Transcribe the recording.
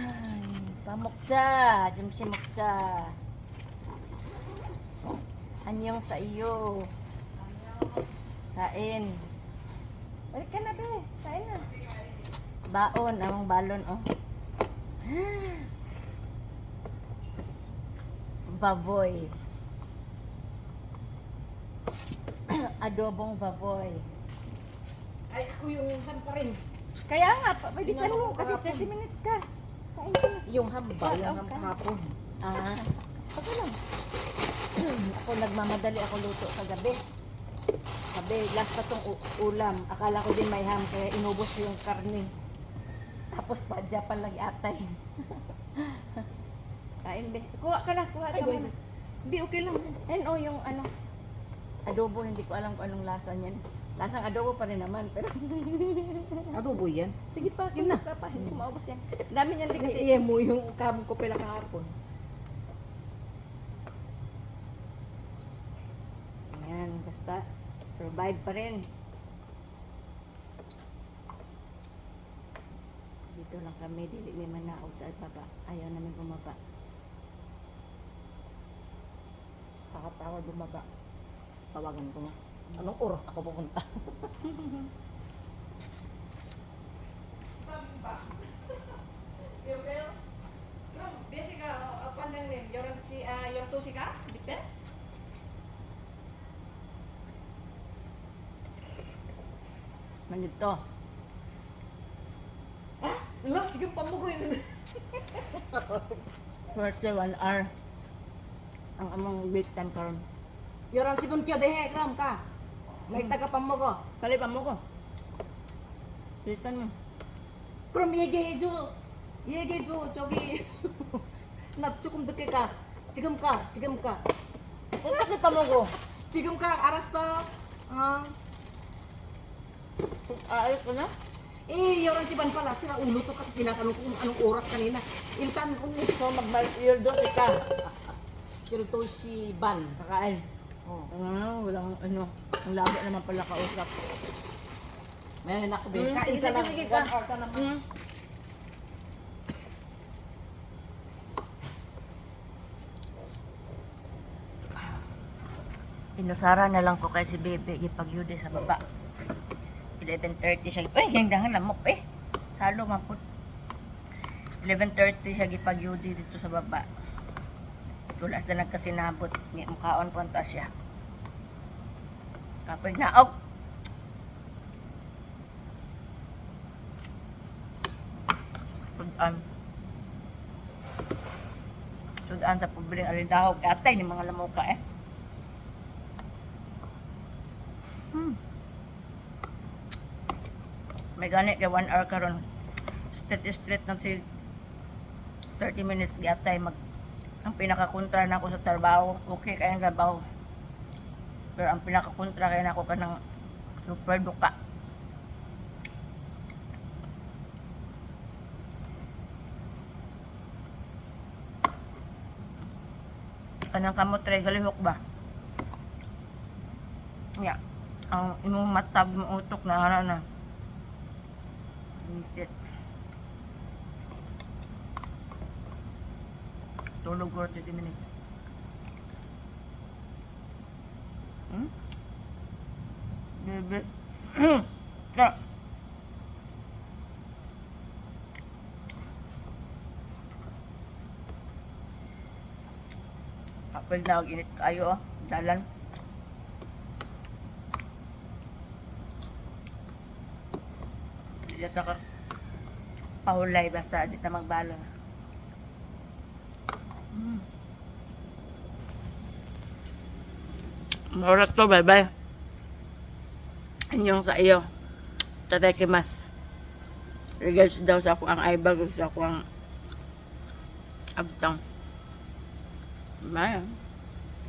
Ay, pamukja. Jumshi mukja. Anyong sa iyo. Kain. Balik ka na, be. Kain na. Baon, among balon, oh. Baboy. Adobong baboy. Ay, ako yung ham pa rin. Kaya nga, bilisan Tingnan mo kasi kahapon. 30 minutes ka. Yung ham ba? Ah, Yung ham okay. kahapon. Ah, okay lang. ako nagmamadali ako luto kagabi. Sabi, last pa tong ulam. Akala ko din may ham, kaya inubos ko yung karne. Tapos pa lagi atay. Kain be. Kuha ka na, kuha ka. Hindi, okay lang. And oh, yung ano, adobo, hindi ko alam kung anong lasa niyan. Lasang adobo pa rin naman, pero Adobo yan. sige pa, Sige na. pa, hindi maubos yan. Dami niyan din kasi. Iye mo yung kam ko pala kahapon. Ayan, basta survive pa rin. Dito lang kami, dili may manaog sa baba. Ayaw namin bumaba. Kakatawa bumaba. Tawagan ko nga. Anong oras ako pupunta? Manito. Ah, lang, sige pamugoy. First day, one hour. Ang among wait time karon. Yoran sipon kyo dehe, kram ka. May taga pamugo. Kalipan mo ko. Waitan mo. 그럼 얘기해줘. 얘기해줘. 저기 나 조금 늦게 가. 지금 가. 지금 가. Ang sakit pa mo ko. 지금 가. 알았어. 어. Ayos ko na. Eh, yung tiban pala, sira ulo to kasi tinatanong ko kung anong oras kanina. Iltan ko So, mag-year doon ka. Pero to si Ban. Kakain. Oh. Ah, walang ano. Ang labo naman pala kausap. May anak ko, Mm, Kain sige, ka lang. sige, ka. One hour ka naman. Mm. Inusara na lang ko kay si Bebe gipagyude sa baba. 11.30 siya. Uy, gangdangan lamok eh. Salo maput. 11.30 siya gipagyude dito sa baba. Tulas na nagkasinabot. Mukhaon punta siya. Kapag naog. Sudan. Sudan sa pabring alindahog. Atay ni mga lamuka eh. Hmm. May ganit kay 1 hour karon. Straight straight na si 30 minutes gatay mag ang pinakakontra na ako sa trabaho. Okay kaya ang trabaho. Pero ang pinakakontra kaya na ako kanang super duka. kanang kamot ray galihok ba ya ang imong matab mo utok na ana na Visit. tulog or 30 minutes hmm? bebe ka Kapag na init kayo, oh. dalan. Dito ka pahulay basta dito magbalo. Mm. Oras to, bye-bye. Anyong sa iyo. Tatakimas. Regards daw sa ako ang aibag sa ako ang abtang. Bye.